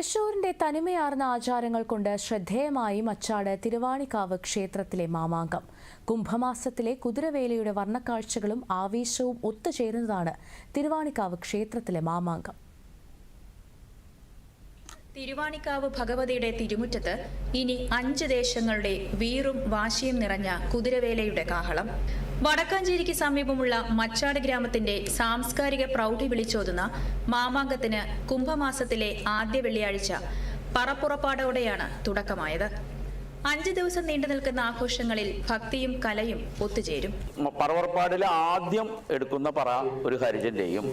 തൃശൂരിന്റെ തനിമയാർന്ന ആചാരങ്ങൾ കൊണ്ട് ശ്രദ്ധേയമായി മച്ചാട് തിരുവാണിക്കാവ് ക്ഷേത്രത്തിലെ മാമാങ്കം. കുംഭമാസത്തിലെ കുതിരവേലയുടെ വർണക്കാഴ്ചകളും ആവേശവും ഒത്തുചേരുന്നതാണ് തിരുവാണിക്കാവ് ക്ഷേത്രത്തിലെ മാമാങ്കം. തിരുവാണിക്കാവ് ഭഗവതിയുടെ തിരുമുറ്റത്ത് ഇനി അഞ്ച് ദേശങ്ങളുടെ വീറും വാശിയും നിറഞ്ഞ കുതിരവേലയുടെ കാഹളം. വടക്കാഞ്ചേരിക്ക് സമീപമുള്ള മച്ചാട് ഗ്രാമത്തിന്റെ സാംസ്കാരിക പ്രൗഢി വിളിച്ചോതുന്ന മാമാങ്കത്തിന് കുംഭമാസത്തിലെ ആദ്യ വെള്ളിയാഴ്ച പറപ്പുറപ്പാടോടെയാണ് തുടക്കമായത്. അഞ്ച് ദിവസം നീണ്ടു നിൽക്കുന്ന ആഘോഷങ്ങളിൽ ഭക്തിയും കലയും ഒത്തുചേരും. പറവർപ്പാടിൽ ആദ്യം എടുക്കുന്ന പറ ഒരു ഹരിജന്റെയും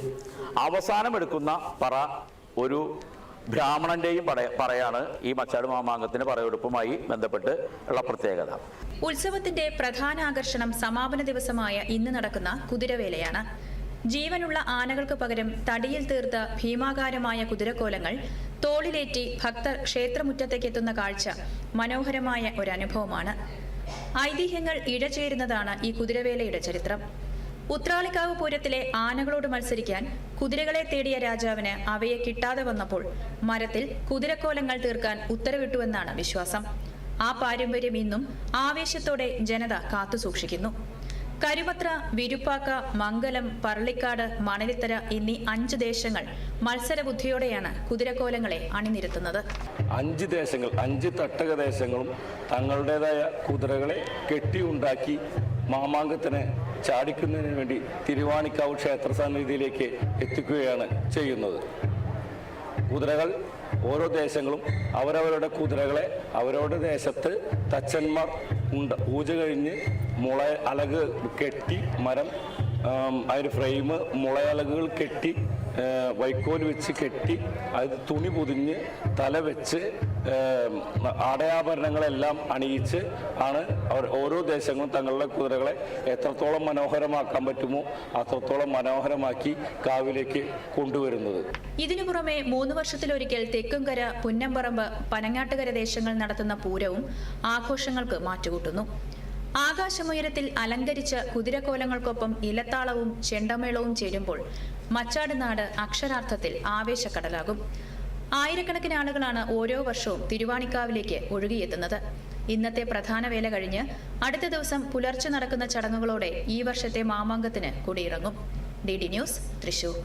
അവസാനം എടുക്കുന്ന പറ ഒരു ബ്രാഹ്മണന്റെയും പറയാണ് ഈ മച്ചാട് മാമാങ്കത്തിന് പറയെടുപ്പുമായി ബന്ധപ്പെട്ട് ഉള്ള പ്രത്യേകത. ഉത്സവത്തിന്റെ പ്രധാന ആകർഷണം സമാപന ദിവസമായ ഇന്ന് നടക്കുന്ന കുതിരവേലയാണ്. ജീവനുള്ള ആനകൾക്ക് പകരം തടിയിൽ തീർത്ത ഭീമാകാരമായ കുതിരക്കോലങ്ങൾ തോളിലേറ്റി ഭക്തർ ക്ഷേത്രമുറ്റത്തേക്ക് എത്തുന്ന കാഴ്ച മനോഹരമായ ഒരനുഭവമാണ് ഐതിഹ്യങ്ങൾ ഇഴചേരുന്നതാണ് ഈ കുതിരവേലയുടെ ചരിത്രം. ഉത്രാളിക്കാവ് പൂരത്തിലെ ആനകളോട് മത്സരിക്കാൻ കുതിരകളെ തേടിയ രാജാവിന് അവയെ കിട്ടാതെ വന്നപ്പോൾ മരത്തിൽ കുതിരക്കോലങ്ങൾ തീർക്കാൻ ഉത്തരവിട്ടുവെന്നാണ് വിശ്വാസം. ആ പാരമ്പര്യം ഇന്നും ആവേശത്തോടെ ജനത കാത്തുസൂക്ഷിക്കുന്നു കരുമത്ര വിരുപ്പാക്ക മംഗലം പറളിക്കാട് മണലിത്തര എന്നീ അഞ്ച് ദേശങ്ങൾ മത്സര ബുദ്ധിയോടെയാണ് കുതിരക്കോലങ്ങളെ അണിനിരത്തുന്നത്. അഞ്ച് ദേശങ്ങൾ അഞ്ച് തട്ടക ദേശങ്ങളും തങ്ങളുടേതായ കുതിരകളെ കെട്ടിയുണ്ടാക്കി മാമാങ്കത്തിന് ചാടിക്കുന്നതിന് വേണ്ടി തിരുവാണിക്കാവ് ക്ഷേത്ര സന്നിധിയിലേക്ക് എത്തിക്കുകയാണ് ചെയ്യുന്നത്. കുതിരകൾ ഓരോ ദേശങ്ങളും അവരവരുടെ കുതിരകളെ അവരവരുടെ ദേശത്ത് തച്ചന്മാർ ഉണ്ട്. പൂജ കഴിഞ്ഞ് മുള അലക് കെട്ടി മരം അതിന്റെ ഫ്രെയിം മുളയലകുകൾ കെട്ടി വൈക്കോൽ വെച്ച് കെട്ടി അത് തുണി പൊതിഞ്ഞ് തല വെച്ച് ആടയാഭരണങ്ങളെല്ലാം അണിയിച്ച് ആണ് അവർ ഓരോ ദേശങ്ങളും തങ്ങളുടെ കുതിരകളെ എത്രത്തോളം മനോഹരമാക്കാൻ പറ്റുമോ അത്രത്തോളം മനോഹരമാക്കി കാവിലേക്ക് കൊണ്ടുവരുന്നത്. ഇതിനു പുറമെ മൂന്ന് വർഷത്തിലൊരിക്കൽ തെക്കുംകര പുന്നമ്പറമ്പ് പനങ്ങാട്ടുകര ദേശങ്ങൾ നടത്തുന്ന പൂരവും ആഘോഷങ്ങൾക്ക് മാറ്റുകൂട്ടുന്നു. ആകാശമുയരത്തിൽ അലങ്കരിച്ച കുതിരക്കോലങ്ങൾക്കൊപ്പം ഇലത്താളവും ചെണ്ടമേളവും ചേരുമ്പോൾ മച്ചാട് നാട് അക്ഷരാർത്ഥത്തിൽ ആവേശക്കടലാകും. ആയിരക്കണക്കിന് ആളുകളാണ് ഓരോ വർഷവും തിരുവാണിക്കാവിലേക്ക് ഒഴുകിയെത്തുന്നത്. ഇന്നത്തെ പ്രധാന വേല കഴിഞ്ഞ് അടുത്ത ദിവസം പുലർച്ചെ നടക്കുന്ന ചടങ്ങുകളോടെ ഈ വർഷത്തെ മാമാങ്കത്തിന് കൊടിയിറങ്ങും. D D news Thrissur.